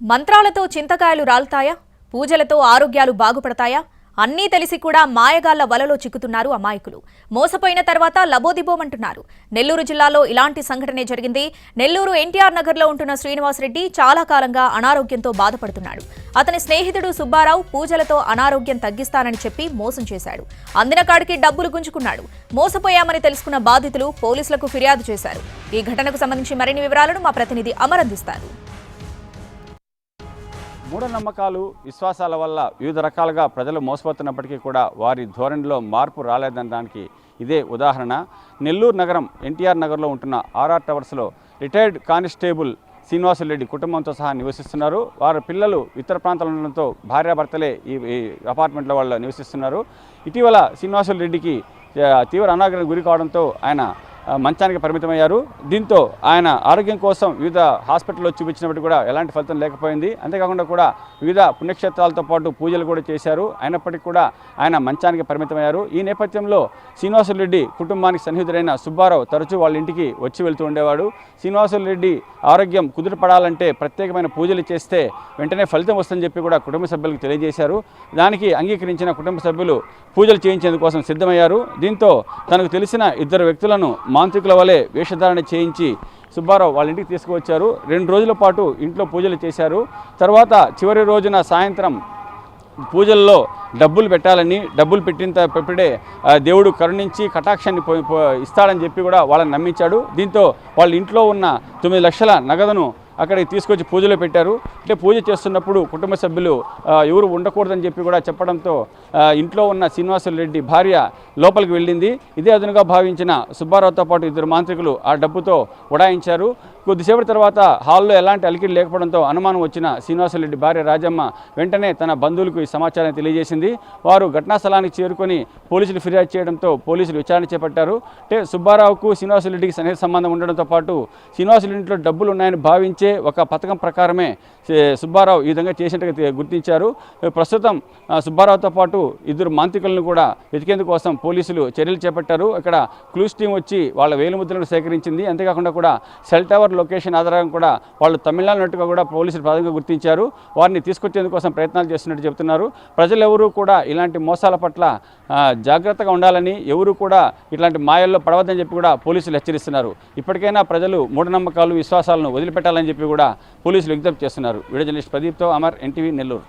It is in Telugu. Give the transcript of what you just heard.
మంత్రాలతో చింతకాయలు రాలుతాయా? పూజలతో ఆరోగ్యాలు బాగుపడతాయా? అన్నీ తెలిసి కూడా మాయగాళ్ళ వలలో చిక్కుతున్నారు అమాయకులు. మోసపోయిన తర్వాత లబోదిబోమంటున్నారు. నెల్లూరు జిల్లాలో ఇలాంటి సంఘటనే జరిగింది. నెల్లూరు ఎన్టీఆర్ నగర్లో ఉంటున్న శ్రీనివాసరెడ్డి చాలా కాలంగా అనారోగ్యంతో బాధపడుతున్నాడు. అతని స్నేహితుడు సుబ్బారావు పూజలతో అనారోగ్యం తగ్గిస్తానని చెప్పి మోసం చేశాడు. అందిన కాడికి డబ్బులు గుంజుకున్నాడు. మోసపోయామని తెలుసుకున్న బాధితులు పోలీసులకు ఫిర్యాదు చేశారు. ఈ ఘటనకు సంబంధించి మరిన్ని వివరాలను మా ప్రతినిధి అమర్ అందిస్తారు. మూఢనమ్మకాలు విశ్వాసాల వల్ల వివిధ రకాలుగా ప్రజలు మోసపోతున్నప్పటికీ కూడా వారి ధోరణిలో మార్పు రాలేదనడానికి ఇదే ఉదాహరణ. నెల్లూరు నగరం ఎన్టీఆర్ నగర్లో ఉంటున్న ఆర్ఆర్ టవర్స్లో రిటైర్డ్ కానిస్టేబుల్ శ్రీనివాసులరెడ్డి కుటుంబంతో సహా నివసిస్తున్నారు. వారి పిల్లలు ఇతర ప్రాంతాలు ఉండడంతో భార్యాభర్తలే ఈ ఈ అపార్ట్మెంట్లో వాళ్ళు నివసిస్తున్నారు. ఇటీవల శ్రీనివాసులరెడ్డికి తీవ్ర అనాగ్రహం గురి కావడంతో ఆయన మంచానికి పరిమితమయ్యారు. దీంతో ఆయన ఆరోగ్యం కోసం వివిధ హాస్పిటల్లో చూపించినప్పటికీ కూడా ఎలాంటి ఫలితం లేకపోయింది. అంతేకాకుండా కూడా వివిధ పుణ్యక్షేత్రాలతో పాటు పూజలు కూడా చేశారు. అయినప్పటికీ కూడా ఆయన మంచానికి పరిమితమయ్యారు. ఈ నేపథ్యంలో శ్రీనివాసులరెడ్డి కుటుంబానికి సన్నిహితుడైన సుబ్బారావు తరచూ వాళ్ళ ఇంటికి వచ్చి వెళ్తూ ఉండేవాడు. శ్రీనివాసులరెడ్డి ఆరోగ్యం కుదుటపడాలంటే ప్రత్యేకమైన పూజలు చేస్తే వెంటనే ఫలితం వస్తుందని చెప్పి కూడా కుటుంబ సభ్యులకు తెలియజేశారు. దానికి అంగీకరించిన కుటుంబ సభ్యులు పూజలు చేయించేందుకోసం సిద్ధమయ్యారు. దీంతో తనకు తెలిసిన ఇద్దరు వ్యక్తులను మాంత్రికుల వలె వేషధారణ చేయించి సుబ్బారావు వాళ్ళ ఇంటికి తీసుకువచ్చారు. రెండు రోజుల పాటు ఇంట్లో పూజలు చేశారు. తర్వాత చివరి రోజున సాయంత్రం పూజల్లో డబ్బులు పెట్టాలని డబ్బులు పెట్టిన త- పెప్పుడే దేవుడు కరుణించి కటాక్షాన్ని పో- ఇస్తాడని చెప్పి కూడా వాళ్ళని నమ్మించాడు. దీంతో వాళ్ళ ఇంట్లో ఉన్న తొమ్మిది లక్షల నగదును అక్కడికి తీసుకొచ్చి పూజలో పెట్టారు. అంటే పూజ చేస్తున్నప్పుడు కుటుంబ సభ్యులు ఎవరు ఉండకూడదని చెప్పి కూడా చెప్పడంతో ఇంట్లో ఉన్న శ్రీనివాసులు రెడ్డి భార్య లోపలికి వెళ్ళింది. ఇదే అదునుగా భావించిన సుబ్బారావుతో పాటు ఇద్దరు మాంత్రికులు ఆ డబ్బుతో ఉడాయించారు. కొద్దిసేపటి తర్వాత హాల్లో ఎలాంటి అలికిడి లేకపోవడంతో అనుమానం వచ్చిన శ్రీనివాసరెడ్డి భార్య రాజమ్మ వెంటనే తన బంధువులకు ఈ సమాచారం తెలియజేసింది. వారు ఘటనా స్థలానికి చేరుకొని పోలీసులు ఫిర్యాదు చేయడంతో పోలీసులు విచారణ చేపట్టారు. అంటే సుబ్బారావుకు శ్రీనివాసరెడ్డికి సన్నిహిత సంబంధం ఉండడంతో పాటు శ్రీనివాసుల ఇంట్లో డబ్బులు ఉన్నాయని భావించే ఒక పథకం ప్రకారమే సుబ్బారావు ఈ విధంగా చేసినట్టుగా గుర్తించారు. ప్రస్తుతం సుబ్బారావుతో పాటు ఇద్దరు మాంత్రికులను కూడా వెతికేందుకోసం పోలీసులు చర్యలు చేపట్టారు. ఇక్కడ క్లూస్ టీం వచ్చి వాళ్ళ వేలుముద్రలను సేకరించింది. అంతేకాకుండా కూడా సెల్ టవర్ లొకేషన్ ఆధారంగా కూడా వాళ్ళు తమిళనాడు నట్టుగా కూడా పోలీసులు ప్రధానంగా గుర్తించారు. వారిని తీసుకొచ్చేందుకోసం ప్రయత్నాలు చేస్తున్నట్టు చెబుతున్నారు. ప్రజలెవరూ కూడా ఇలాంటి మోసాల పట్ల జాగ్రత్తగా ఉండాలని ఎవరు కూడా ఇట్లాంటి మాయల్లో పడవద్దని చెప్పి కూడా పోలీసులు హెచ్చరిస్తున్నారు. ఇప్పటికైనా ప్రజలు మూఢనమ్మకాలు విశ్వాసాలను వదిలిపెట్టాలని చెప్పి కూడా పోలీసులు విజ్ఞప్తి చేస్తున్నారు. వీడియో జర్నలిస్ట్ ప్రదీప్తో అమర్ ఎన్టీవీ నెల్లూరు.